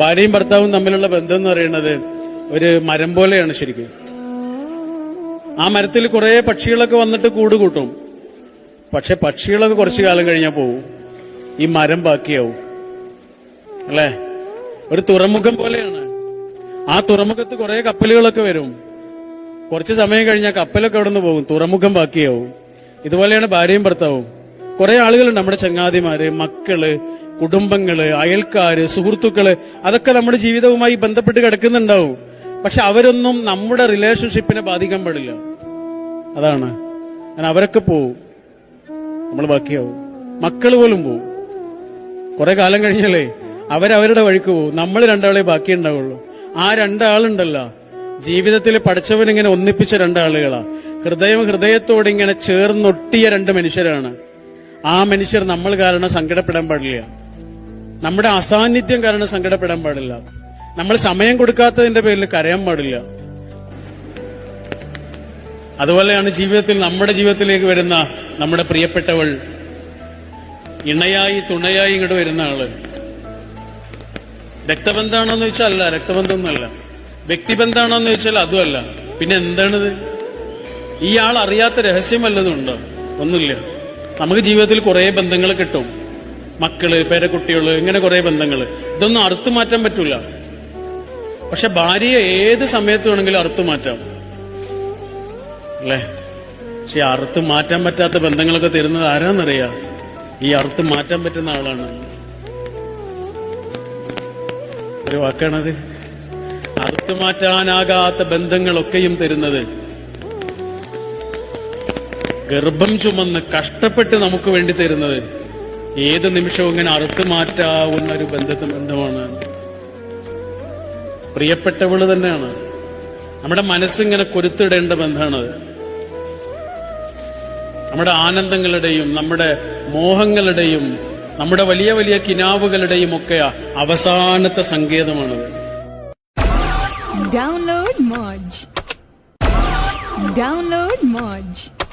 ഭാര്യയും ഭർത്താവും തമ്മിലുള്ള ബന്ധം എന്ന് പറയുന്നത് ഒരു മരം പോലെയാണ് ശരിക്കും. ആ മരത്തിൽ കുറെ പക്ഷികളൊക്കെ വന്നിട്ട് കൂട് കൂട്ടും പക്ഷെ പക്ഷികളൊക്കെ കുറച്ചു കാലം കഴിഞ്ഞാൽ പോവും. ഈ മരം ബാക്കിയാവും. അല്ലേ? ഒരു തുറമുഖം പോലെയാണ്. ആ തുറമുഖത്ത് കുറെ കപ്പലുകളൊക്കെ വരും. കുറച്ച് സമയം കഴിഞ്ഞാൽ കപ്പലൊക്കെ അവിടെ നിന്ന് പോകും. തുറമുഖം ബാക്കിയാവും. ഇതുപോലെയാണ് ഭാര്യയും ഭർത്താവും. കുറെ ആളുകൾ നമ്മുടെ ചങ്ങാതിമാര് മക്കൾ കുടുംബങ്ങൾ അയൽക്കാര് സുഹൃത്തുക്കൾ. അതൊക്കെ നമ്മുടെ ജീവിതവുമായി ബന്ധപ്പെട്ട് കിടക്കുന്നുണ്ടാവും. പക്ഷെ അവരൊന്നും നമ്മുടെ റിലേഷൻഷിപ്പിനെ ബാധിക്കാൻ പാടില്ല. അതാണ്. ഞാൻ അവരൊക്കെ പോവും. നമ്മൾ ബാക്കിയാവും. മക്കൾ പോലും പോവും. കുറെ കാലം കഴിഞ്ഞാലേ അവരവരുടെ വഴിക്ക് പോവും. നമ്മൾ രണ്ടാളെ ബാക്കി ഉണ്ടാവുള്ളൂ. ആ രണ്ടാളുണ്ടല്ലോ. ജീവിതത്തിൽ പഠിച്ചവൻ ഇങ്ങനെ ഒന്നിപ്പിച്ച രണ്ടാളുകളാ. ഹൃദയം ഹൃദയത്തോട് ഇങ്ങനെ ചേർന്നൊട്ടിയ രണ്ട് മനുഷ്യരാണ്. ആ മനുഷ്യർ നമ്മൾ കാരണം സങ്കടപ്പെടാൻ പാടില്ല. നമ്മുടെ അസാന്നിധ്യം കാരണം സങ്കടപ്പെടാൻ പാടില്ല. നമ്മൾ സമയം കൊടുക്കാത്തതിന്റെ പേരിൽ കരയാൻ പാടില്ല. അതുപോലെയാണ് ജീവിതത്തിൽ നമ്മുടെ ജീവിതത്തിലേക്ക് വരുന്ന നമ്മുടെ പ്രിയപ്പെട്ടവൾ ഇണയായി തുണയായി ഇങ്ങോട്ട് വരുന്ന ആൾ. രക്തബന്ധാണോന്ന് ചോദിച്ചാൽ അല്ല രക്തബന്ധമൊന്നുമല്ല. വ്യക്തിബന്ധാണോന്ന് ചോദിച്ചാൽ അതുമല്ല. പിന്നെ എന്താണിത്? ഈ ആൾ അറിയാത്ത രഹസ്യം വല്ലതും ഉണ്ടോ? ഒന്നുമില്ല. നമുക്ക് ജീവിതത്തിൽ കുറെ ബന്ധങ്ങൾ കിട്ടും. മക്കൾ പേരക്കുട്ടികൾ ഇങ്ങനെ കുറെ ബന്ധങ്ങൾ ഇതൊന്നും അറുത്തു മാറ്റാൻ പറ്റൂല. പക്ഷെ ഭാര്യയെ ഏത് സമയത്ത് വേണമെങ്കിലും അറുത്തു മാറ്റാം അല്ലേ? പക്ഷെ അറുത്തു മാറ്റാൻ പറ്റാത്ത ബന്ധങ്ങളൊക്കെ തരുന്നത് ആരാന്നറിയാ? ഈ അറുത്ത് മാറ്റാൻ പറ്റുന്ന ആളാണ്. ഒരു വാക്കാണത്? അറുത്തു മാറ്റാനാകാത്ത ബന്ധങ്ങളൊക്കെയും തരുന്നത് ഗർഭം ചുമന്ന് കഷ്ടപ്പെട്ട് നമുക്ക് വേണ്ടി തരുന്നത്. ഏത് നിമിഷവും ഇങ്ങനെ അറുത്തു മാറ്റാവുന്ന ഒരു ബന്ധത്തിന് ബന്ധമാണ്. പ്രിയപ്പെട്ടവൾ തന്നെയാണ്. നമ്മുടെ മനസ്സിങ്ങനെ കൊരുത്തിടേണ്ട ബന്ധമാണത് നമ്മുടെ ആനന്ദങ്ങളുടെയും നമ്മുടെ മോഹങ്ങളുടെയും നമ്മുടെ വലിയ വലിയ കിനാവുകളുടെയും ഒക്കെ അവസാനത്തെ സങ്കേതമാണത്. Download Moj download Moj.